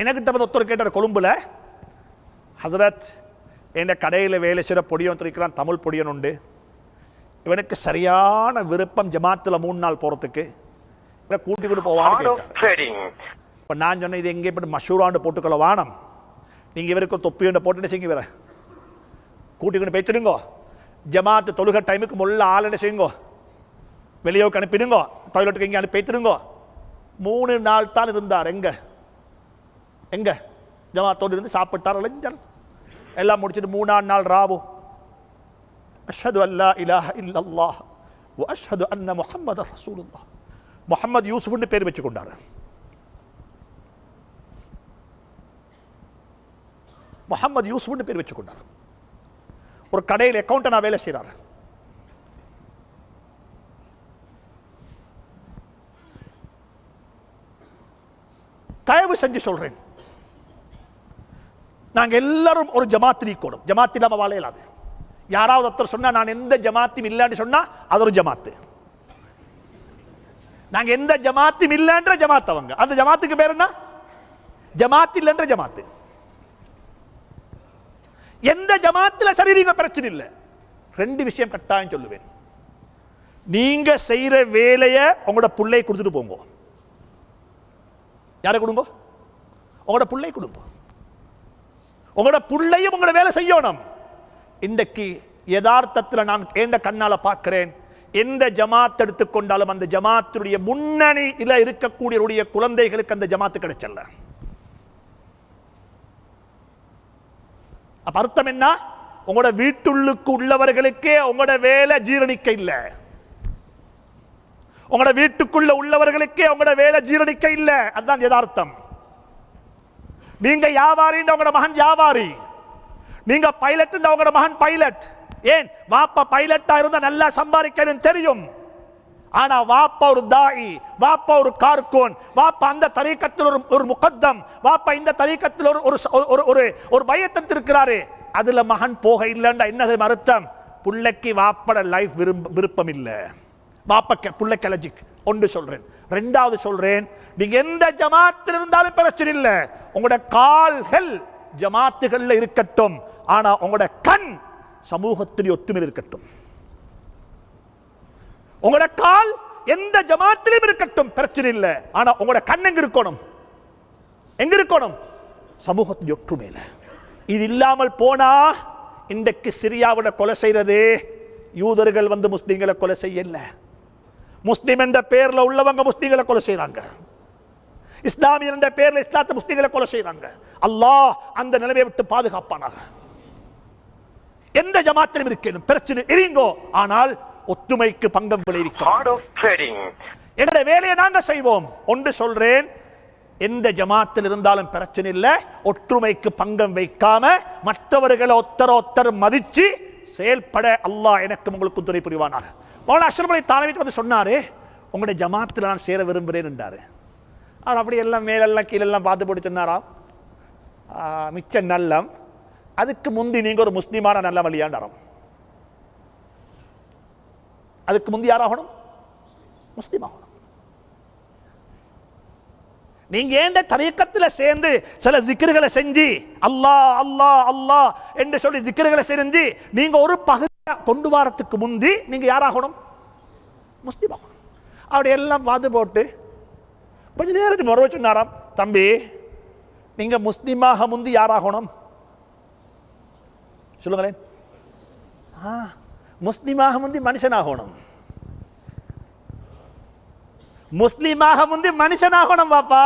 எனக்கிட்ட வந்து ஒருத்தர் கேட்டார் கொழும்புல. ஹசரத் என் கடையில் வேலை செய்கிற பொடியன் இருக்கிறான் தமிழ் பொடியன் உண்டு. இவனுக்கு சரியான விருப்பம் ஜமாத்தில் மூணு நாள் போகிறதுக்கு இவனை கூட்டி கொண்டு போவான்னு. இப்போ நான் சொன்னேன் இது எங்கே இப்படி மஷூராண்டு போட்டுக்கொள்ள வானம்? நீங்கள் இவருக்கு ஒரு தொப்பி ஒன்று போட்டுட்டு செய்யுங்க இவரை. கூட்டி கொண்டு பேத்துடுங்கோ ஜமாத்து தொழுக டைமுக்கு முள்ள ஆள் என்ன செய்யுங்கோ? வெளியோக்கு அனுப்பிடுங்கோ. டாய்லெட்டுக்கு இங்கே அனுப்பி பேத்துடுங்கோ மூணு நாள் தான் இருந்தார் எங்க? எங்க? ஜமாத்தோடு இருந்து சாப்பிட்டார் இளைஞர். எல்லாம் முடிச்சிட்டு மூணாம் நாள் ராவு. அஷ்ஹது அல்லா இலாஹ இல்லல்லா அஷது அன்ன முஹம்மது ரசூலுல்லா முகமது யூசுஃப்னு பேர் வச்சு கொண்டார். முகமது யூசுஃப்னு பேர் வச்சு கொண்டார். ஒரு கடையில் அக்கௌண்ட்டை நான் வேலை செய்கிறார் தயவு செஞ்சு சொல்றேன். நாங்க எல்லாரும் ஒரு ஜமாத் நீக்கணும் ஜமாத் இல்லாம வாழ இயலாது. யாராவது ஒருத்தர் சொன்னா நான் எந்த ஜமாத்தும் இல்லைன்னு சொன்னா அது ஒரு ஜமாத்து. நாங்க எந்த ஜமாத்தும் இல்லைன்ற ஜமாத் அவங்க. அந்த ஜமாத்துக்கு பேர் என்ன? ஜமாத் இல்லைன்ற ஜமாத்து. எந்த ஜமாத்துல சரீரிக பிரச்சனை இல்லை. ரெண்டு விஷயம் கட்டாயம் சொல்லுவேன். நீங்க செய்யற வேலையை உங்களோட பிள்ளை கொடுத்துட்டு போங்க. யாரை கொடுங்க? உங்களோட புள்ளை கொடுங்க. உங்களோட புள்ளையும் உங்களோட வேலை செய்யணும். இன்றைக்கு யதார்த்தத்தில் நான் ஏண்ட கண்ணால பார்க்கிறேன்? எந்த ஜமாத் எடுத்துக்கொண்டாலும் அந்த ஜமாத்துடைய முன்னணியில இருக்கக்கூடியவருடைய குழந்தைகளுக்கு அந்த ஜமாத்து கிடைச்சல்ல. அப்ப அர்த்தம் என்ன? உங்களோட வீட்டுள்ளுக்கு உள்ளவர்களுக்கே உங்களோட வேலை ஜீரணிக்க இல்ல. உங்களோட வீட்டுக்குள்ள உள்ளவர்களுக்கே உங்களோட வேலை ஜீரணிக்க இல்ல. அதுதான் யதார்த்தம். நீங்க வியாபாரின்ற உங்களோட மகன் வியாபாரி. நீங்க பைலட் உங்களோட மகன் பைலட். ஏன்? வாப்பா பைலட்டா இருந்தா நல்லா சம்பாதிக்கணும் தெரியும். ஆனா வாப்பா ஒரு தாயி வாப்பா ஒரு கார்கோன் வாப்பா அந்த தரீக்கத்தில் ஒரு ஒரு முகத்தம் வாப்பா இந்த தரீக்கத்தில் ஒரு ஒரு ஒரு ஒரு ஒரு பயத்தத்து இருக்கிறாரு. அதுல மகன் போக இல்லைன்றா என்னது அர்த்தம்? புள்ளைக்கு வாப்பட லைஃப் விரும்ப விருப்பம் இல்லை. வாப்ப புள்ளைக்கு அலர்ஜிக் ஒன்று சொல்றேன். ரெண்டாவது சொல்றேன். நீங்க எந்த ஜமாத்தில் இருந்தாலும் பிரச்சனை இல்லை. உங்களோட கால்கள் ஜமாத்துகள்ல இருக்கட்டும். ஆனா உங்களோட கண் சமூகத்தில் ஒத்துமையில் இருக்கட்டும். உங்களோட கால் எந்த ஜமாத்திலும் இருக்கட்டும். பிரச்சனை இல்லை. ஆனா உங்களோட கண் எங்க இருக்கணும்? எங்க இருக்கணும்? சமூகத்தின் ஒற்றுமையில. இது இல்லாமல் போனா இன்றைக்கு சிரியாவோட கொலை செய்யறது யூதர்கள் வந்து முஸ்லீம்களை கொலை செய்யல. முஸ்லிம் என்ற பேர்ல உள்ளவங்க முஸ்லிம்களை கொலை செய்றாங்க. இஸ்லாமியர் என்ற பேர்ல இஸ்லாத்தை முஸ்லிம்களை கொலை செய்றாங்க. அல்லாஹ் அந்த நிலைமையை விட்டு பாதுகாப்பானாக. எந்த ஜமாத்திலும் இருக்கணும் பிரச்சனை இருங்கோ ஆனால் ஒற்றுமைக்கு பங்கம் விளைவிக்கும். எங்களுடைய வேலையை நாங்க செய்வோம். ஒன்று சொல்றேன் எந்த ஜமாத்தில் இருந்தாலும் பிரச்சனை இல்லை ஒற்றுமைக்கு பங்கம் வைக்காம மற்றவர்களை ஒத்தர ஒத்தர் மதிச்சு செயல்பட அல்லாஹ் எனக்கும் உங்களுக்கும் துணை புரிவானாக. மௌலானா அஷ்ரப் அலி வந்து சொன்னார் உங்களுடைய ஜமாத்தில் நான் சேர விரும்புகிறேன் என்றார். அவர் அப்படி எல்லாம் மேலெல்லாம் கீழெல்லாம் பார்த்து போட்டு சொன்னாராம் மிச்ச நல்லம். அதுக்கு முந்தி நீங்க ஒரு முஸ்லீமான நல்ல வழியாண்டாரம் அதுக்கு முந்தி யாராகணும் முஸ்லீம் ஆகணும். நீங்க ஏண்ட தரீக்கத்தில் சேர்ந்து சில ஜிக்கிர்களை செஞ்சு அல்லாஹ் அல்லாஹ் அல்லாஹ் என்று சொல்லி ஜிக்கிர்களை செஞ்சு நீங்க ஒரு பகுதி கொண்டு வாரத்துக்கு முந்தி நீங்க யாராகணும்? முஸ்லீம். ஆகணும் அப்படி எல்லாம் பார்த்து போட்டு கொஞ்ச நேரத்துக்கு மறுவ சொன்னாராம் தம்பி நீங்க முஸ்லீமாக முந்தி யாராகணும்? சொல்லுங்களேன். ஆ முஸ்லீமாக முந்தி மனுஷனாகணும். முஸ்லீமாக முந்தி மனுஷனாகணும் பாப்பா.